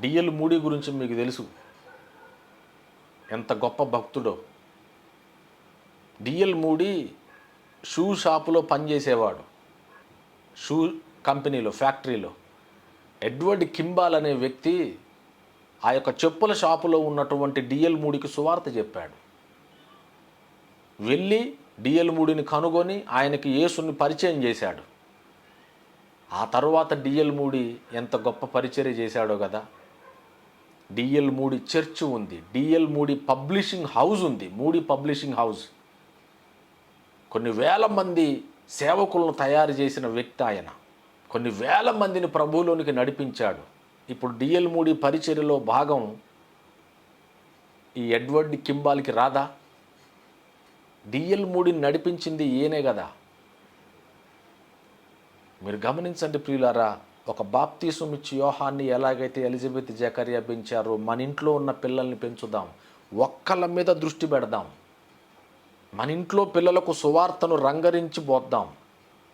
DL moody గురించి మీకు తెలుసు. ఎంత గొప్ప భక్తుడో. డిఎల్ మూడీ షూ షాపులో పనిచేసేవాడు. షూ కంపెనీలో ఫ్యాక్టరీలో. ఎడ్వర్డ్ కింబాల్ అనే వ్యక్తి ఆ యొక్క చెప్పుల షాపులో ఉన్నటువంటి డిఎల్ మూడికి సువార్త చెప్పాడు. వెళ్ళి డిఎల్ మూడిని కనుగొని ఆయనకి యేసుని పరిచయం చేశాడు. ఆ తర్వాత డిఎల్ మూడి ఎంత గొప్ప పరిచర్య చేశాడో కదా. డిఎల్ మూడి చర్చ్ ఉంది D L Moody publishing house ఉంది మూడి పబ్లిషింగ్ హౌస్. కొన్ని వేల మంది సేవకులను తయారు చేసిన వ్యక్తి ఆయన. కొన్ని వేల మందిని ప్రభువులోనికి నడిపించాడు. ఇప్పుడు డిఎల్ మూడి పరిచర్యలో భాగం ఈ ఎడ్వర్డ్ కింబాల్కి రాదా? డిఎల్ మూడిని నడిపించింది ఈయనే కదా. మీరు గమనించండి ప్రియులారా ఒక బాప్తీసం ఇచ్చి యోహాన్ని ఎలాగైతే ఎలిజబెత్ జకరియా పెంచారో మన ఇంట్లో ఉన్న పిల్లల్ని పెంచుదాం. ఒక్కళ్ళ మీద దృష్టి పెడదాం. మన ఇంట్లో పిల్లలకు సువార్తను రంగరించి పోద్దాం.